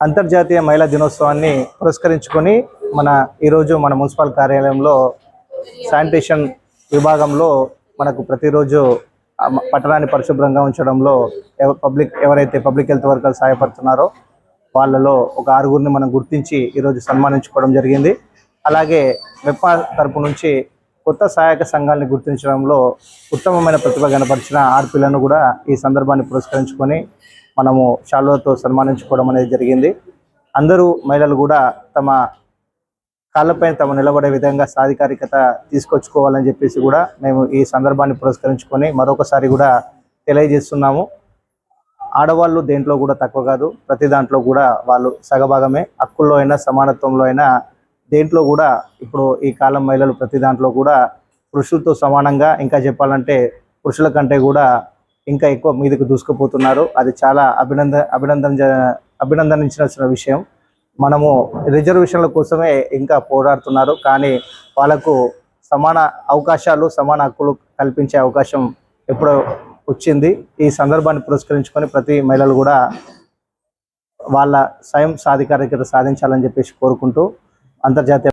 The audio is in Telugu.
అంతర్జాతీయ మహిళా దినోత్సవాన్ని పురస్కరించుకొని మన ఈరోజు మన మున్సిపల్ కార్యాలయంలో శానిటేషన్ విభాగంలో మనకు ప్రతిరోజు పట్టణాన్ని పరిశుభ్రంగా ఉంచడంలో ఎవ- పబ్లిక్ ఎవరైతే పబ్లిక్ హెల్త్ వర్కర్లు సహాయపడుతున్నారో వాళ్ళలో ఒక ఆరుగురిని మనం గుర్తించి ఈరోజు సన్మానించుకోవడం జరిగింది. అలాగే మెప్పా తరపు నుంచి కొత్త సహాయక సంఘాలను గుర్తించడంలో ఉత్తమమైన ప్రతిభ కనపరిచిన ఆర్పిలను కూడా ఈ సందర్భాన్ని పురస్కరించుకొని మనము శాలువతో సన్మానించుకోవడం అనేది జరిగింది. అందరూ మహిళలు కూడా తమ కాళ్ళపైన తమ నిలబడే విధంగా సాధికారికత తీసుకొచ్చుకోవాలని చెప్పేసి కూడా మేము ఈ సందర్భాన్ని పురస్కరించుకొని మరొకసారి కూడా తెలియజేస్తున్నాము. ఆడవాళ్ళు దేంట్లో కూడా తక్కువ కాదు. ప్రతి దాంట్లో కూడా వాళ్ళు సగభాగమే. హక్కుల్లో అయినా సమానత్వంలో అయినా దేంట్లో కూడా ఇప్పుడు ఈ కాలం మహిళలు ప్రతి దాంట్లో కూడా పురుషులతో సమానంగా. ఇంకా చెప్పాలంటే పురుషుల కంటే కూడా ఇంకా ఎక్కువ మీదకు దూసుకుపోతున్నారు. అది చాలా అభినంద అభినందన అభినందనించాల్సిన విషయం. మనము రిజర్వేషన్ల కోసమే ఇంకా పోరాడుతున్నారు. కానీ వాళ్ళకు సమాన అవకాశాలు సమాన హక్కులు కల్పించే అవకాశం ఎప్పుడో వచ్చింది. ఈ సందర్భాన్ని పురస్కరించుకొని ప్రతి మహిళలు కూడా వాళ్ళ స్వయం సాధికారికత సాధించాలని చెప్పేసి కోరుకుంటూ అంతర్జాతీయ